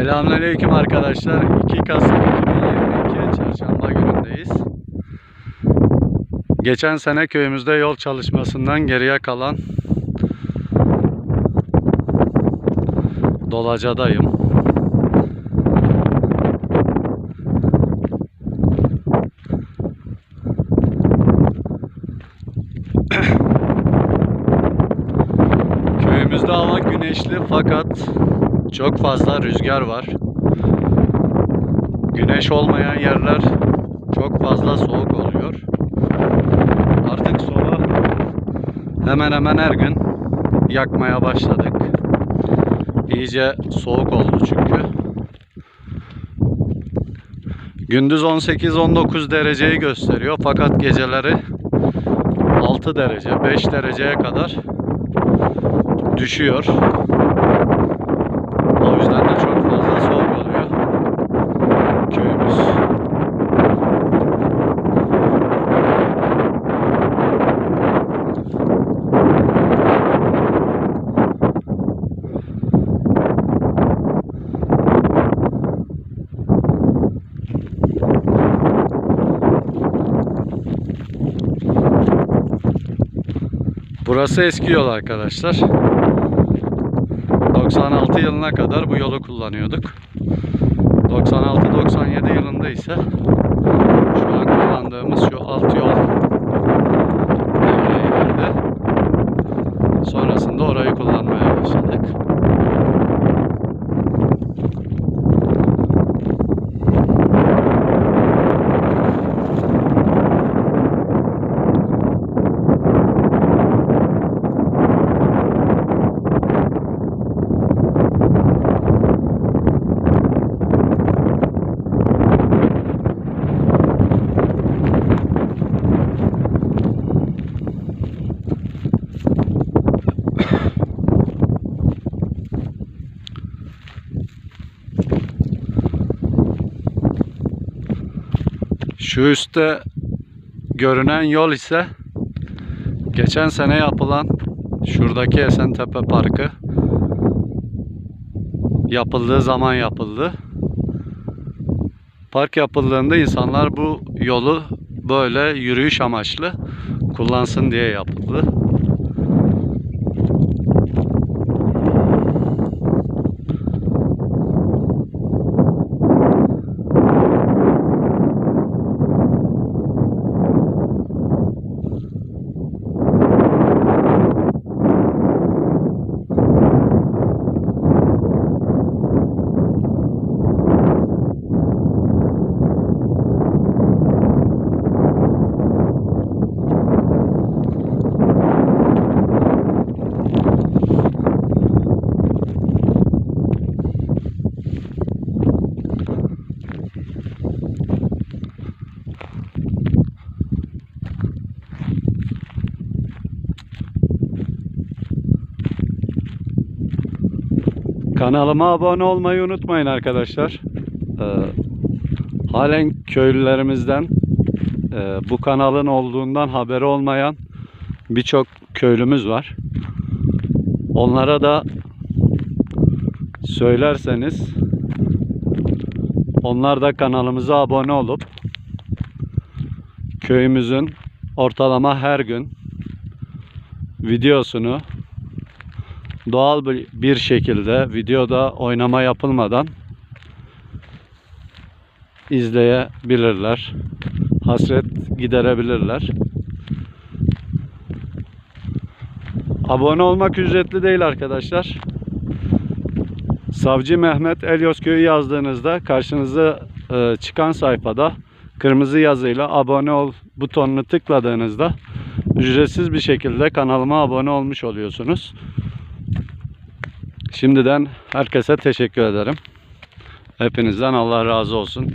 Selamünaleyküm arkadaşlar. 2 Kasım 2022 Çarşamba günündeyiz. Geçen sene köyümüzde yol çalışmasından geriye kalan Dolaca'dayım. Köyümüzde hava güneşli fakat çok fazla rüzgar var. Güneş olmayan yerler çok fazla soğuk oluyor. Artık soba hemen hemen her gün yakmaya başladık. İyice soğuk oldu çünkü. Gündüz 18-19 dereceyi gösteriyor fakat geceleri 6 derece, 5 dereceye kadar düşüyor. O yüzden de çok fazla soğuk oluyor köyümüz. Burası eski yol arkadaşlar. 96 yılına kadar bu yolu kullanıyorduk. 96-97 yılında ise şu an kullandığımız şu alt yol devreye girdi. Sonrasında orayı kullanmaya başladık. Şu üstte görünen yol ise geçen sene yapılan şuradaki Esentepe Parkı yapıldığı zaman yapıldı. Park yapıldığında insanlar bu yolu böyle yürüyüş amaçlı kullansın diye yapıldı. Kanalıma abone olmayı unutmayın arkadaşlar. Ee, halen köylülerimizden e, bu kanalın olduğundan haberi olmayan birçok köylümüz var. Onlara da söylerseniz onlar da kanalımıza abone olup köyümüzün ortalama her gün videosunu doğal bir- şekilde videoda oynama yapılmadan izleyebilirler. Hasret giderebilirler. Abone olmak ücretli değil arkadaşlar. Savcı Mehmet Elyozköy'ü yazdığınızda karşınıza e, çıkan sayfada kırmızı yazıyla abone ol butonunu tıkladığınızda ücretsiz bir şekilde kanalıma abone olmuş oluyorsunuz. Şimdiden herkese teşekkür ederim. Hepinizden Allah razı olsun.